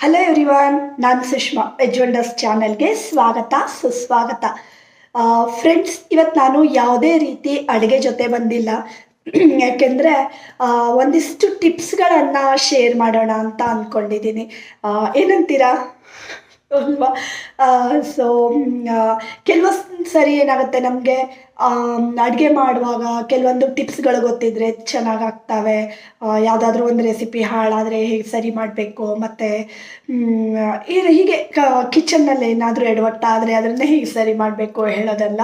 Hello everyone ನಾನು Sushma veg wonders ಚಾನಲ್ಗೆ ಸ್ವಾಗತ, ಸುಸ್ವಾಗತ. ಫ್ರೆಂಡ್ಸ್ ಇವತ್ತು ನಾನು ಯಾವುದೇ ರೀತಿ ಅಡುಗೆ ಜೊತೆ ಬಂದಿಲ್ಲ. ಯಾಕೆಂದರೆ ಒಂದಿಷ್ಟು ಟಿಪ್ಸ್ಗಳನ್ನು ಶೇರ್ ಮಾಡೋಣ ಅಂತ ಅಂದ್ಕೊಂಡಿದ್ದೀನಿ ಏನಂತೀರಾ? ಅಲ್ವಾ? ಸೊ ಕೆಲವೊಂದು ಸರಿ ಏನಾಗುತ್ತೆ ನಮಗೆ ಅಡುಗೆ ಮಾಡುವಾಗ ಕೆಲವೊಂದು ಟಿಪ್ಸ್ಗಳು ಗೊತ್ತಿದ್ರೆ ಚೆನ್ನಾಗಾಗ್ತವೆ. ಯಾವುದಾದ್ರೂ ಒಂದು ರೆಸಿಪಿ ಹಾಳಾದರೆ ಹೇಗೆ ಸರಿ ಮಾಡಬೇಕು, ಮತ್ತು ಹೀಗೆ ಕ ಕಿಚನ್ನಲ್ಲಿ ಏನಾದರೂ ಎಡವಟ್ಟಾದರೆ ಅದನ್ನೇ ಹೇಗೆ ಸರಿ ಮಾಡಬೇಕು ಹೇಳೋದೆಲ್ಲ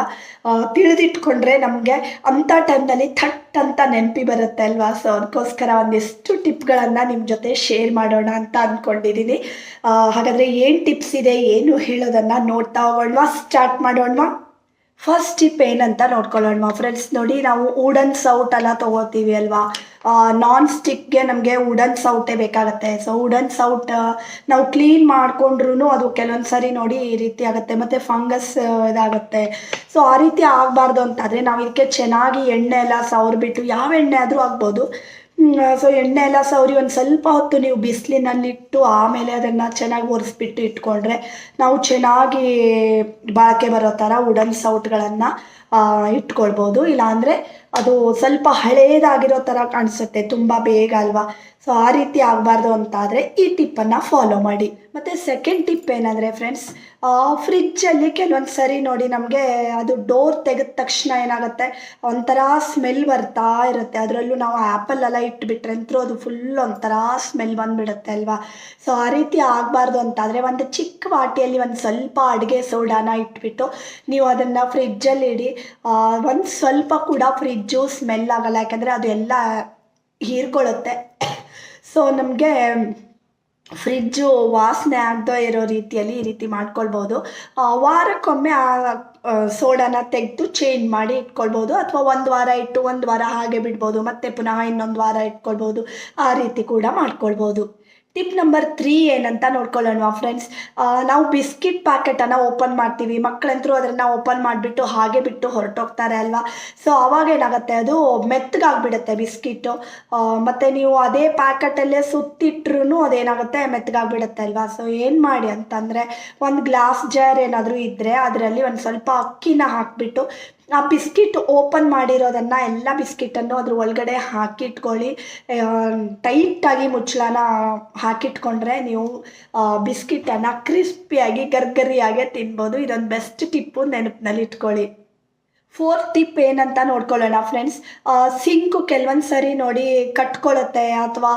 ತಿಳಿದಿಟ್ಕೊಂಡ್ರೆ ನಮಗೆ ಅಂಥ ಟೈಮ್ನಲ್ಲಿ ಥಟ್ ಅಂತ ನೆನಪಿ ಬರುತ್ತೆ ಅಲ್ವಾ? ಸೊ ಅದಕ್ಕೋಸ್ಕರ ಒಂದಿಷ್ಟು ಟಿಪ್ಗಳನ್ನು ನಿಮ್ಮ ಜೊತೆ ಶೇರ್ ಮಾಡೋಣ ಅಂತ ಅಂದ್ಕೊಂಡಿದ್ದೀನಿ ಹಾಗಾದರೆ ಏನು ಟಿಪ್ಸ್ ಇದೆ, ಏನು ಹೇಳೋದನ್ನು ನೋಡ್ತಾ ಹೋಗೋಣವಾ? ಸ್ಟಾರ್ಟ್ ಮಾಡೋಣವಾ? ಫಸ್ಟ್ ಟಿಪ್ ಅಂತ ನೋಡ್ಕೊಳ್ಳೋಣ ಫ್ರೆಂಡ್ಸ್ ನೋಡಿ, ನಾವು ವುಡನ್ ಸೌಟ್ ಎಲ್ಲ ತೊಗೋತೀವಿ ಅಲ್ವಾ? ನಾನ್ ಸ್ಟಿಕ್ಗೆ ನಮಗೆ ವುಡನ್ ಸೌಟೇ ಬೇಕಾಗುತ್ತೆ. ಸೊ ವುಡನ್ ಸೌಟ್ ನಾವು ಕ್ಲೀನ್ ಮಾಡಿಕೊಂಡ್ರು ಅದು ಕೆಲವೊಂದು ಸರಿ ನೋಡಿ ಈ ರೀತಿ ಆಗುತ್ತೆ. ಮತ್ತು ಫಂಗಸ್ ಇದಾಗುತ್ತೆ. ಸೊ ಆ ರೀತಿ ಆಗಬಾರ್ದು ಅಂತಾದರೆ, ನಾವು ಇದಕ್ಕೆ ಚೆನ್ನಾಗಿ ಎಣ್ಣೆ ಎಲ್ಲ ಸವರ್ಬಿಟ್ಟು, ಯಾವ ಎಣ್ಣೆ ಆದರೂ ಆಗ್ಬೋದು. ಸೊ ಎಣ್ಣೆ ಎಲ್ಲ ಸವರಿ ಒಂದು ಸ್ವಲ್ಪ ಹೊತ್ತು ನೀವು ಬಿಸಿಲಿನಲ್ಲಿಟ್ಟು ಆಮೇಲೆ ಅದನ್ನು ಚೆನ್ನಾಗಿ ಒರೆಸ್ಬಿಟ್ಟು ಇಟ್ಕೊಂಡ್ರೆ ನಾವು ಚೆನ್ನಾಗಿ ಬಾಳಿಕೆ ಬರೋ ಥರ ಉಡನ್ ಸೌಟ್ಗಳನ್ನು ಇಟ್ಕೊಳ್ಬೋದು. ಇಲ್ಲಾಂದರೆ ಅದು ಸ್ವಲ್ಪ ಹಳೇದಾಗಿರೋ ಥರ ಕಾಣಿಸುತ್ತೆ, ತುಂಬ ಬೇಗ ಅಲ್ವಾ? ಸೊ ಆ ರೀತಿ ಆಗಬಾರ್ದು ಅಂತಾದರೆ ಈ ಟಿಪ್ಪನ್ನು ಫಾಲೋ ಮಾಡಿ. ಮತ್ತು ಸೆಕೆಂಡ್ ಟಿಪ್ ಏನಂದರೆ ಫ್ರೆಂಡ್ಸ್ ಫ್ರಿಜ್ಜಲ್ಲಿ ಕೆಲವೊಂದು ಸರಿ ನೋಡಿ ನಮಗೆ ಅದು ಡೋರ್ ತೆಗೆದ ತಕ್ಷಣ ಏನಾಗುತ್ತೆ, ಒಂಥರ ಸ್ಮೆಲ್ ಬರ್ತಾ ಇರುತ್ತೆ. ಅದರಲ್ಲೂ ನಾವು ಆ್ಯಪಲ್ಲೆಲ್ಲ ಇಟ್ಬಿಟ್ರೆ ಅಂತರೂ ಅದು ಫುಲ್ ಒಂಥರ ಸ್ಮೆಲ್ ಬಂದುಬಿಡುತ್ತೆ ಅಲ್ವಾ? ಸೊ ಆ ರೀತಿ ಆಗಬಾರ್ದು ಅಂತಾದರೆ ಒಂದು ಚಿಕ್ಕ ವಾಟಿಯಲ್ಲಿ ಒಂದು ಸ್ವಲ್ಪ ಅಡುಗೆ ಸೋಡಾನ ಇಟ್ಬಿಟ್ಟು ನೀವು ಅದನ್ನು ಫ್ರಿಜ್ಜಲ್ಲಿ ಇಡಿ ಒಂದು ಸ್ವಲ್ಪ ಕೂಡ ಫ್ರಿಜ್ಜು ಸ್ಮೆಲ್ ಆಗಲ್ಲ. ಯಾಕಂದರೆ ಅದು ಎಲ್ಲ ಹೀರ್ಕೊಳ್ಳುತ್ತೆ ಸೊ ನಮಗೆ ಫ್ರಿಜ್ಜು ವಾಸನೆ ಆಗದೇ ಇರೋ ರೀತಿಯಲ್ಲಿ ಈ ರೀತಿ ಮಾಡ್ಕೊಳ್ಬೋದು. ವಾರಕ್ಕೊಮ್ಮೆ ಆ ಸೋಡಾನ ತೆಗೆದು ಚೇಂಜ್ ಮಾಡಿ ಇಟ್ಕೊಳ್ಬೋದು. ಅಥವಾ ಒಂದು ವಾರ ಇಟ್ಟು ಒಂದು ವಾರ ಹಾಗೆ ಬಿಡ್ಬೋದು. ಮತ್ತೆ ಪುನಃ ಇನ್ನೊಂದು ವಾರ ಇಟ್ಕೊಳ್ಬೋದು. ಆ ರೀತಿ ಕೂಡ ಮಾಡ್ಕೊಳ್ಬೋದು. ಟಿಪ್ ನಂಬರ್ ತ್ರೀ ಏನಂತ ನೋಡ್ಕೊಳ್ಳೋಣ ಫ್ರೆಂಡ್ಸ್ ನಾವು ಬಿಸ್ಕಿಟ್ ಪ್ಯಾಕೆಟನ್ನು ಓಪನ್ ಮಾಡ್ತೀವಿ. ಮಕ್ಕಳಂತರೂ ಅದನ್ನು ಓಪನ್ ಮಾಡಿಬಿಟ್ಟು ಹಾಗೆ ಬಿಟ್ಟು ಹೊರಟೋಗ್ತಾರೆ ಅಲ್ವಾ? ಸೊ ಅವಾಗ ಏನಾಗುತ್ತೆ? ಅದು ಮೆತ್ತಗಾಗ್ಬಿಡುತ್ತೆ ಬಿಸ್ಕಿಟ್ಟು. ಮತ್ತು ನೀವು ಅದೇ ಪ್ಯಾಕೆಟಲ್ಲೇ ಸುತ್ತಿಟ್ರೂ ಅದೇನಾಗುತ್ತೆ? ಮೆತ್ತಗಾಗ್ಬಿಡುತ್ತೆ ಅಲ್ವಾ? ಸೊ ಏನು ಮಾಡಿ ಅಂತಂದರೆ, ಒಂದು ಗ್ಲಾಸ್ ಜಾರ್ ಏನಾದರೂ ಇದ್ದರೆ ಅದರಲ್ಲಿ ಒಂದು ಸ್ವಲ್ಪ ಅಕ್ಕಿನ ಹಾಕಿಬಿಟ್ಟು ಆ ಬಿಸ್ಕಿಟ್ ಓಪನ್ ಮಾಡಿರೋದನ್ನು ಎಲ್ಲ ಬಿಸ್ಕಿಟನ್ನು ಅದ್ರ ಒಳಗಡೆ ಹಾಕಿಟ್ಕೊಳ್ಳಿ. ಟೈಟಾಗಿ ಮುಚ್ಚಳನ ಹಾಕಿಟ್ಕೊಂಡ್ರೆ ನೀವು ಬಿಸ್ಕಿಟನ್ನು ಕ್ರಿಸ್ಪಿಯಾಗಿ, ಗರ್ಗರಿಯಾಗೆ ತಿನ್ಬೋದು. ಇದೊಂದು ಬೆಸ್ಟ್ ಟಿಪ್ಪು ನೆನಪಿನಲ್ಲಿ ಇಟ್ಕೊಳ್ಳಿ ಫೋರ್ತ್ ಟಿಪ್ ಏನಂತ ನೋಡ್ಕೊಳ್ಳೋಣ ಫ್ರೆಂಡ್ಸ್ ಸಿಂಕು ಕೆಲವೊಂದು ಸರಿ ನೋಡಿ ಕಟ್ಕೊಳ್ಳುತ್ತೆ ಅಥವಾ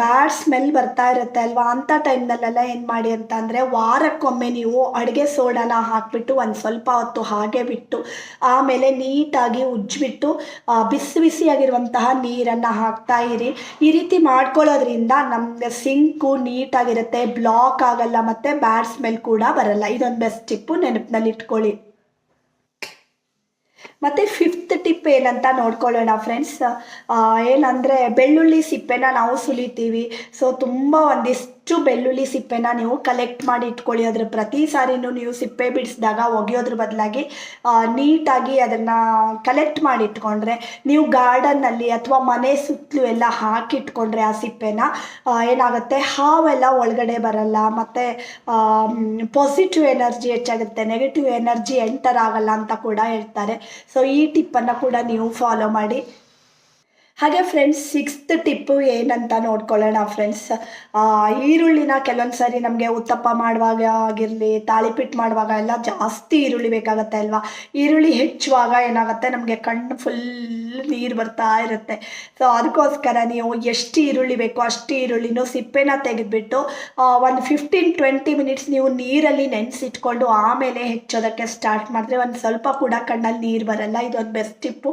ಬ್ಯಾಡ್ ಸ್ಮೆಲ್ ಬರ್ತಾ ಇರುತ್ತೆ ಅಲ್ವಾ? ಅಂಥ ಟೈಮ್ನಲ್ಲೆಲ್ಲ ಏನು ಮಾಡಿ ಅಂತ ಅಂದರೆ, ವಾರಕ್ಕೊಮ್ಮೆ ನೀವು ಅಡುಗೆ ಸೋಡಾನ ಹಾಕಿಬಿಟ್ಟು ಒಂದು ಸ್ವಲ್ಪ ಹೊತ್ತು ಹಾಗೆ ಬಿಟ್ಟು, ಆಮೇಲೆ ನೀಟಾಗಿ ಉಜ್ಜಿಬಿಟ್ಟು ಬಿಸಿ ಬಿಸಿಯಾಗಿರುವಂತಹ ನೀರನ್ನು ಹಾಕ್ತಾ ಇರಿ. ಈ ರೀತಿ ಮಾಡ್ಕೊಳ್ಳೋದ್ರಿಂದ ನಮಗೆ ಸಿಂಕು ನೀಟಾಗಿರುತ್ತೆ ಬ್ಲಾಕ್ ಆಗಲ್ಲ, ಮತ್ತು ಬ್ಯಾಡ್ ಸ್ಮೆಲ್ ಕೂಡ ಬರಲ್ಲ. ಇದೊಂದು ಬೆಸ್ಟ್ ಟಿಪ್ಪು ನೆನಪಿನಲ್ಲಿ ಇಟ್ಕೊಳ್ಳಿ ಮತ್ತು ಫಿಫ್ತ್ ಟಿಪ್ ಏನಂತ ನೋಡ್ಕೊಳ್ಳೋಣ ಫ್ರೆಂಡ್ಸ್ ಏನಂದರೆ ಬೆಳ್ಳುಳ್ಳಿ ಸಿಪ್ಪೆನ ನಾವು ಸುಲಿತೀವಿ. ಸೊ ತುಂಬ ಒಂದಿಷ್ಟು ಬೆಳ್ಳುಳ್ಳಿ ಸಿಪ್ಪೆನ ನೀವು ಕಲೆಕ್ಟ್ ಮಾಡಿ ಇಟ್ಕೊಳ್ಳಿ. ಅದ್ರ ಪ್ರತಿ ಸಾರಿನೂ ನೀವು ಸಿಪ್ಪೆ ಬಿಡಿಸಿದಾಗ ಒಗೆಯೋದ್ರ ಬದಲಾಗಿ ನೀಟಾಗಿ ಅದನ್ನು ಕಲೆಕ್ಟ್ ಮಾಡಿ ಇಟ್ಕೊಂಡ್ರೆ, ನೀವು ಗಾರ್ಡನ್ನಲ್ಲಿ ಅಥವಾ ಮನೆ ಸುತ್ತಲೂ ಎಲ್ಲ ಹಾಕಿಟ್ಕೊಂಡ್ರೆ ಆ ಸಿಪ್ಪೆನ ಏನಾಗುತ್ತೆ? ಹಾವೆಲ್ಲ ಒಳಗಡೆ ಬರಲ್ಲ. ಮತ್ತು ಪಾಸಿಟಿವ್ ಎನರ್ಜಿ ಹೆಚ್ಚಾಗುತ್ತೆ. ನೆಗೆಟಿವ್ ಎನರ್ಜಿ ಎಂಟರ್ ಆಗಲ್ಲ ಅಂತ ಕೂಡ ಹೇಳ್ತಾರೆ. ಸೊ ಈ ಟಿಪ್ಪನ್ನು ಕೂಡ ನೀವು ಫಾಲೋ ಮಾಡಿ. ಹಾಗೆ ಫ್ರೆಂಡ್ಸ್ ಸಿಕ್ಸ್ತ್ ಟಿಪ್ಪು ಏನಂತ ನೋಡ್ಕೊಳ್ಳೋಣ ಫ್ರೆಂಡ್ಸ್ ಈರುಳ್ಳಿನ ಕೆಲವೊಂದು ಸಾರಿ ನಮಗೆ ಉತ್ತಪ್ಪ ಮಾಡುವಾಗ ಆಗಿರಲಿ ತಾಳಿಪಿಟ್ಟು ಮಾಡುವಾಗ ಎಲ್ಲ ಜಾಸ್ತಿ ಈರುಳ್ಳಿ ಬೇಕಾಗತ್ತೆ ಅಲ್ವಾ? ಈರುಳ್ಳಿ ಹೆಚ್ಚುವಾಗ ಏನಾಗುತ್ತೆ? ನಮಗೆ ಕಣ್ಣು ಫುಲ್ ನೀರು ಬರ್ತಾ ಇರುತ್ತೆ. ಸೊ ಅದಕ್ಕೋಸ್ಕರ ನೀವು ಎಷ್ಟು ಈರುಳ್ಳಿ ಬೇಕೋ ಅಷ್ಟು ಈರುಳ್ಳಿನೂ ಸಿಪ್ಪೆನ ತೆಗೆದುಬಿಟ್ಟು ಒಂದು ಫಿಫ್ಟೀನ್ ಟ್ವೆಂಟಿ ಮಿನಿಟ್ಸ್ ನೀವು ನೀರಲ್ಲಿ ನೆನೆಸಿಟ್ಕೊಂಡು ಆಮೇಲೆ ಹೆಚ್ಚೋದಕ್ಕೆ ಸ್ಟಾರ್ಟ್ ಮಾಡಿದ್ರೆ ಒಂದು ಸ್ವಲ್ಪ ಕೂಡ ಕಣ್ಣಲ್ಲಿ ನೀರು ಬರಲ್ಲ. ಇದೊಂದು ಬೆಸ್ಟ್ ಟಿಪ್ಪು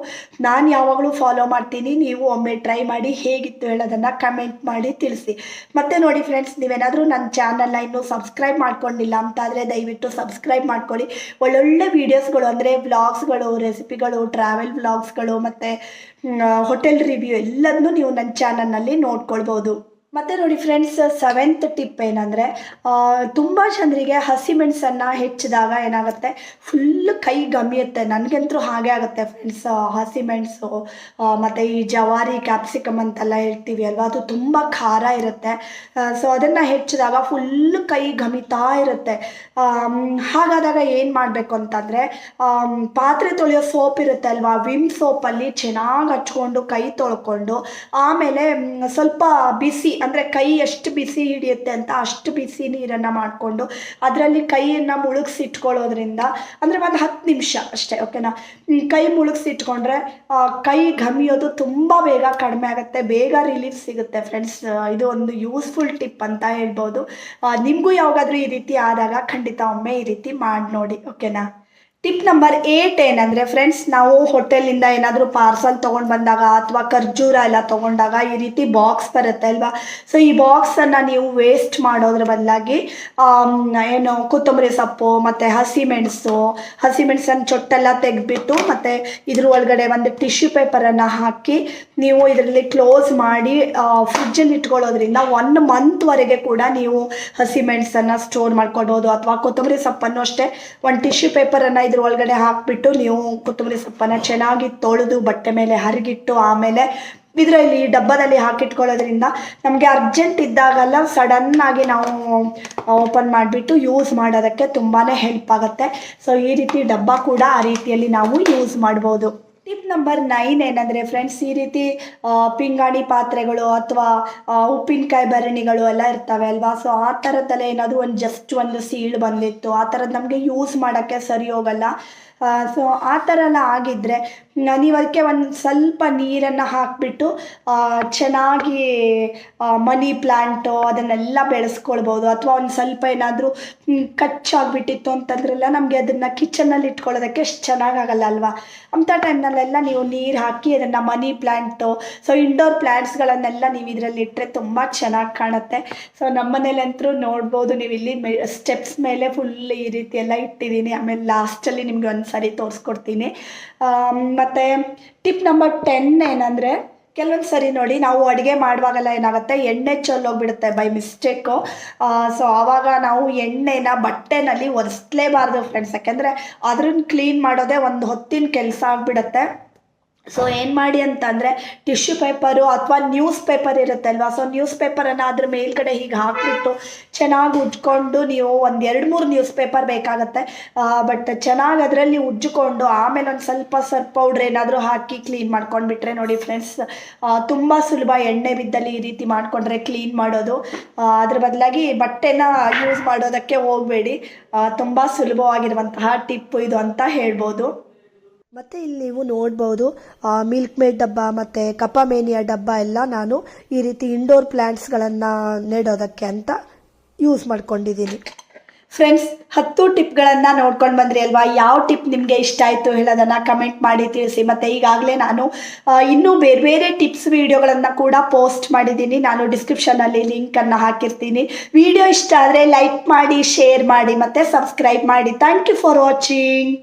ನಾನು ಯಾವಾಗಲೂ ಫಾಲೋ ಮಾಡ್ತೀನಿ. ನೀವು ಒಮ್ಮೆ ಟ್ರೈ ಮಾಡಿ ಹೇಗಿತ್ತು ಹೇಳೋದನ್ನು ಕಮೆಂಟ್ ಮಾಡಿ ತಿಳಿಸಿ. ಮತ್ತೆ ನೋಡಿ ಫ್ರೆಂಡ್ಸ್ ನೀವೇನಾದರೂ ನನ್ನ ಚಾನಲ್ನ ಇನ್ನೂ ಸಬ್ಸ್ಕ್ರೈಬ್ ಮಾಡ್ಕೊಂಡಿಲ್ಲ ಅಂತಾದರೆ ದಯವಿಟ್ಟು ಸಬ್ಸ್ಕ್ರೈಬ್ ಮಾಡ್ಕೊಳ್ಳಿ. ಒಳ್ಳೊಳ್ಳೆ ವೀಡಿಯೋಸ್ಗಳು ಅಂದರೆ ವ್ಲಾಗ್ಸ್ಗಳು ರೆಸಿಪಿಗಳು ಟ್ರಾವೆಲ್ ವ್ಲಾಗ್ಸ್ಗಳು ಮತ್ತು ಹೋಟೆಲ್ ರಿವ್ಯೂ ಎಲ್ಲದನ್ನೂ ನೀವು ನನ್ನ ಚಾನಲ್ನಲ್ಲಿ ನೋಡ್ಕೊಳ್ಬೋದು. ಮತ್ತೆ ನೋಡಿ ಫ್ರೆಂಡ್ಸ್ ಸೆವೆಂತ್ ಟಿಪ್ ಏನಂದರೆ ತುಂಬ ಜನರಿಗೆ ಹಸಿಮೆಣಸನ್ನು ಹೆಚ್ಚಿದಾಗ ಏನಾಗುತ್ತೆ? ಫುಲ್ ಕೈ ಗಮಿಯುತ್ತೆ. ನನಗಂತೂ ಹಾಗೆ ಆಗುತ್ತೆ ಫ್ರೆಂಡ್ಸ್ ಹಸಿಮೆಣಸು ಮತ್ತು ಈ ಜವಾರಿ ಕ್ಯಾಪ್ಸಿಕಮ್ ಅಂತೆಲ್ಲ ಹೇಳ್ತೀವಿ ಅಲ್ವಾ? ಅದು ತುಂಬ ಖಾರ ಇರುತ್ತೆ. ಸೊ ಅದನ್ನು ಹೆಚ್ಚಿದಾಗ ಫುಲ್ ಕೈ ಗಮಿತಾ ಇರುತ್ತೆ. ಹಾಗಾದಾಗ ಏನು ಮಾಡಬೇಕು ಅಂತಂದರೆ ಪಾತ್ರೆ ತೊಳೆಯೋ ಸೋಪ್ ಇರುತ್ತೆ ಅಲ್ವಾ? ವಿಮ್ ಸೋಪಲ್ಲಿ ಚೆನ್ನಾಗಿ ಹಚ್ಕೊಂಡು, ಕೈ ತೊಳ್ಕೊಂಡು, ಆಮೇಲೆ ಸ್ವಲ್ಪ ಬಿಸಿ ಅಂದರೆ ಕೈ ಎಷ್ಟು ಬಿಸಿ ಹಿಡಿಯುತ್ತೆ ಅಂತ ಅಷ್ಟು ಬಿಸಿ ನೀರನ್ನು ಮಾಡಿಕೊಂಡು ಅದರಲ್ಲಿ ಕೈಯನ್ನು ಮುಳುಗಿಸಿಟ್ಕೊಳ್ಳೋದ್ರಿಂದ ಅಂದರೆ ಒಂದು ಹತ್ತು ನಿಮಿಷ ಅಷ್ಟೇ ಓಕೆನಾ ಕೈ ಮುಳುಗಿಸಿಟ್ಕೊಂಡ್ರೆ ಕೈ ಘಮಿಯೋದು ತುಂಬ ಬೇಗ ಕಡಿಮೆ ಆಗುತ್ತೆ, ಬೇಗ ರಿಲೀಫ್ ಸಿಗುತ್ತೆ ಫ್ರೆಂಡ್ಸ್ ಇದು ಒಂದು ಯೂಸ್ಫುಲ್ ಟಿಪ್ ಅಂತ ಹೇಳ್ಬೋದು. ನಿಮಗೂ ಯಾವಾಗಾದರೂ ಈ ರೀತಿ ಆದಾಗ ಖಂಡಿತ ಒಮ್ಮೆ ಈ ರೀತಿ ಮಾಡಿ ನೋಡಿ ಓಕೆನಾ ಟಿಪ್ ನಂಬರ್ ಏಟ್ ಏನಂದರೆ ಫ್ರೆಂಡ್ಸ್ ನಾವು ಹೋಟೆಲಿಂದ ಏನಾದರೂ ಪಾರ್ಸಲ್ ತೊಗೊಂಡು ಬಂದಾಗ ಅಥವಾ ಖರ್ಜೂರ ಎಲ್ಲ ತೊಗೊಂಡಾಗ ಈ ರೀತಿ ಬಾಕ್ಸ್ ಬರುತ್ತೆ ಅಲ್ವಾ? ಸೊ ಈ ಬಾಕ್ಸನ್ನು ನೀವು ವೇಸ್ಟ್ ಮಾಡೋದ್ರ ಬದಲಾಗಿ ಏನು ಕೊತ್ತಂಬರಿ ಸೊಪ್ಪು, ಮತ್ತು ಹಸಿಮೆಣಸು ಹಸಿಮೆಣಸನ್ನು ಚೊಟ್ಟೆಲ್ಲ ತೆಗೆದ್ಬಿಟ್ಟು ಮತ್ತು ಇದ್ರ ಒಳಗಡೆ ಒಂದು ಟಿಶ್ಯೂ ಪೇಪರನ್ನು ಹಾಕಿ ನೀವು ಇದರಲ್ಲಿ ಕ್ಲೋಸ್ ಮಾಡಿ ಫ್ರಿಜ್ಜಲ್ಲಿ ಇಟ್ಕೊಳ್ಳೋದ್ರಿಂದ ಒನ್ ಮಂತ್ವರೆಗೆ ಕೂಡ ನೀವು ಹಸಿಮೆಣಸನ್ನು ಸ್ಟೋರ್ ಮಾಡ್ಕೊಳ್ಬೋದು. ಅಥವಾ ಕೊತ್ತಂಬರಿ ಸೊಪ್ಪನ್ನು ಅಷ್ಟೇ, ಒಂದು ಟಿಶ್ಯೂ ಪೇಪರನ್ನು ಇದ್ರ ಒಳಗಡೆ ಹಾಕಿಬಿಟ್ಟು ನೀವು ಕೊತ್ತಂಬರಿ ಸೊಪ್ಪನ್ನು ಚೆನ್ನಾಗಿ ತೊಳೆದು ಬಟ್ಟೆ ಮೇಲೆ ಹರಿಗಿಟ್ಟು ಆಮೇಲೆ ಇದರಲ್ಲಿ ಡಬ್ಬದಲ್ಲಿ ಹಾಕಿಟ್ಕೊಳ್ಳೋದ್ರಿಂದ ನಮಗೆ ಅರ್ಜೆಂಟ್ ಇದ್ದಾಗೆಲ್ಲ ಸಡನ್ನಾಗಿ ನಾವು ಓಪನ್ ಮಾಡಿಬಿಟ್ಟು ಯೂಸ್ ಮಾಡೋದಕ್ಕೆ ತುಂಬಾ ಹೆಲ್ಪ್ ಆಗುತ್ತೆ. ಸೊ ಈ ರೀತಿ ಡಬ್ಬ ಕೂಡ ಆ ರೀತಿಯಲ್ಲಿ ನಾವು ಯೂಸ್ ಮಾಡ್ಬೋದು. ಟಿಪ್ ನಂಬರ್ ನೈನ್ ಏನಂದರೆ ಫ್ರೆಂಡ್ಸ್ ಈ ರೀತಿ ಪಿಂಗಾಣಿ ಪಾತ್ರೆಗಳು ಅಥವಾ ಉಪ್ಪಿನಕಾಯಿ ಭರಣಿಗಳು ಎಲ್ಲ ಇರ್ತವೆ ಅಲ್ವಾ? ಸೊ ಆ ಥರದ್ದೆಲ್ಲ ಏನಾದರೂ ಒಂದು ಜಸ್ಟ್ ಒಂದು ಸೀಳು ಬಂದಿತ್ತು. ಆ ಥರದ್ದು ನಮಗೆ ಯೂಸ್ ಮಾಡೋಕ್ಕೆ ಸರಿ ಹೋಗಲ್ಲ. ಸೊ ಆ ಥರ ಎಲ್ಲ ಆಗಿದ್ದರೆ ನೀವು ಅದಕ್ಕೆ ಒಂದು ಸ್ವಲ್ಪ ನೀರನ್ನು ಹಾಕಿಬಿಟ್ಟು ಚೆನ್ನಾಗಿ ಮನಿ ಪ್ಲ್ಯಾಂಟು ಅದನ್ನೆಲ್ಲ ಬೆಳೆಸ್ಕೊಳ್ಬೋದು. ಅಥವಾ ಒಂದು ಸ್ವಲ್ಪ ಏನಾದರೂ ಕಚ್ಚಾಗ್ಬಿಟ್ಟಿತ್ತು ಅಂತಂದ್ರೆಲ್ಲ ನಮಗೆ ಅದನ್ನು ಕಿಚನಲ್ಲಿ ಇಟ್ಕೊಳ್ಳೋದಕ್ಕೆ ಎಷ್ಟು ಚೆನ್ನಾಗಾಗಲ್ಲ ಅಲ್ವಾ? ಅಂಥ ಟೈಮ್ನಲ್ಲೆಲ್ಲ ನೀವು ನೀರು ಹಾಕಿ ಅದನ್ನು ಮನಿ ಪ್ಲ್ಯಾಂಟು ಸೊ ಇಂಡೋರ್ ಪ್ಲ್ಯಾಂಟ್ಸ್ಗಳನ್ನೆಲ್ಲ ನೀವು ಇದರಲ್ಲಿ ಇಟ್ಟರೆ ತುಂಬ ಚೆನ್ನಾಗಿ ಕಾಣುತ್ತೆ. ಸೊ ನಮ್ಮ ಮನೇಲಂತರೂ ನೋಡ್ಬೋದು ನೀವು ಇಲ್ಲಿ ಸ್ಟೆಪ್ಸ್ ಮೇಲೆ ಫುಲ್ ಈ ರೀತಿ ಎಲ್ಲ ಇಟ್ಟಿದ್ದೀನಿ. ಆಮೇಲೆ ಲಾಸ್ಟಲ್ಲಿ ನಿಮಗೆ ಒಂದು ಸರಿ ತೋರಿಸ್ಕೊಡ್ತೀನಿ. ಮತ್ತು ಟಿಪ್ ನಂಬರ್ ಟೆನ್ ಏನಂದರೆ ಕೆಲವೊಂದು ಸರಿ ನೋಡಿ, ನಾವು ಅಡುಗೆ ಮಾಡುವಾಗೆಲ್ಲ ಏನಾಗುತ್ತೆ, ಎಣ್ಣೆ ಚೆಲ್ಲೋಗ್ಬಿಡುತ್ತೆ ಬೈ ಮಿಸ್ಟೇಕು. ಸೊ, ಆವಾಗ ನಾವು ಎಣ್ಣೆನ ಬಟ್ಟೆನಲ್ಲಿ ಒರೆಸ್ಲೇಬಾರ್ದು ಫ್ರೆಂಡ್ಸ್. ಯಾಕೆಂದರೆ, ಅದನ್ನ ಕ್ಲೀನ್ ಮಾಡೋದೇ ಒಂದು ಹೊತ್ತಿನ ಕೆಲಸ ಆಗಿಬಿಡುತ್ತೆ. ಸೊ ಏನು ಮಾಡಿ ಅಂತಂದರೆ ಟಿಶ್ಯೂ ಪೇಪರು ಅಥವಾ ನ್ಯೂಸ್ ಪೇಪರ್ ಇರುತ್ತೆ ಅಲ್ವಾ ಸೊ ನ್ಯೂಸ್ ಪೇಪರನ್ನು ಅದ್ರ ಮೇಲ್ಗಡೆ ಹೀಗೆ ಹಾಕಿಬಿಟ್ಟು ಚೆನ್ನಾಗಿ ಉಜ್ಕೊಂಡು ನೀವು ಒಂದು ಎರಡು ಮೂರು ನ್ಯೂಸ್ ಪೇಪರ್ ಬೇಕಾಗತ್ತೆ. ಬಟ್ ಚೆನ್ನಾಗಿ ಅದರಲ್ಲಿ ಉಜ್ಜಿಕೊಂಡು ಆಮೇಲೆ ಒಂದು ಸ್ವಲ್ಪ ಸರ್ ಪೌಡ್ರ್ ಏನಾದರೂ ಹಾಕಿ ಕ್ಲೀನ್ ಮಾಡ್ಕೊಂಡ್ಬಿಟ್ರೆ ನೋಡಿ ಫ್ರೆಂಡ್ಸ್ ತುಂಬ ಸುಲಭ ಎಣ್ಣೆ ಬಿದ್ದಲ್ಲಿ ಈ ರೀತಿ ಮಾಡಿಕೊಂಡ್ರೆ ಕ್ಲೀನ್ ಮಾಡೋದು. ಅದ್ರ ಬದಲಾಗಿ ಬಟ್ಟೆನ ಯೂಸ್ ಮಾಡೋದಕ್ಕೆ ಹೋಗಬೇಡಿ. ತುಂಬ ಸುಲಭವಾಗಿರುವಂತಹ ಟಿಪ್ಪು ಇದು ಅಂತ ಹೇಳ್ಬೋದು. ಮತ್ತು ಇಲ್ಲಿ ನೀವು ನೋಡ್ಬೋದು ಮಿಲ್ಕ್ ಮೇಡ್ ಡಬ್ಬ ಮತ್ತು ಕಪಮೇನಿಯ ಡಬ್ಬ ಎಲ್ಲ ನಾನು ಈ ರೀತಿ ಇಂಡೋರ್ ಪ್ಲ್ಯಾಂಟ್ಸ್ಗಳನ್ನು ನೆಡೋದಕ್ಕೆ ಅಂತ ಯೂಸ್ ಮಾಡ್ಕೊಂಡಿದ್ದೀನಿ. ಫ್ರೆಂಡ್ಸ್ ಹತ್ತು ಟಿಪ್ಗಳನ್ನು ನೋಡ್ಕೊಂಡು ಬಂದ್ರಿ ಅಲ್ವಾ? ಯಾವ ಟಿಪ್ ನಿಮಗೆ ಇಷ್ಟ ಆಯಿತು ಹೇಳೋದನ್ನು ಕಮೆಂಟ್ ಮಾಡಿ ತಿಳಿಸಿ. ಮತ್ತು ಈಗಾಗಲೇ ನಾನು ಇನ್ನೂ ಬೇರೆ ಬೇರೆ ಟಿಪ್ಸ್ ವೀಡಿಯೋಗಳನ್ನು ಕೂಡ ಪೋಸ್ಟ್ ಮಾಡಿದ್ದೀನಿ. ನಾನು ಡಿಸ್ಕ್ರಿಪ್ಷನಲ್ಲಿ ಲಿಂಕನ್ನು ಹಾಕಿರ್ತೀನಿ. ವಿಡಿಯೋ ಇಷ್ಟ ಆದರೆ ಲೈಕ್ ಮಾಡಿ ಶೇರ್ ಮಾಡಿ, ಮತ್ತು ಸಬ್ಸ್ಕ್ರೈಬ್ ಮಾಡಿ. Thank you for watching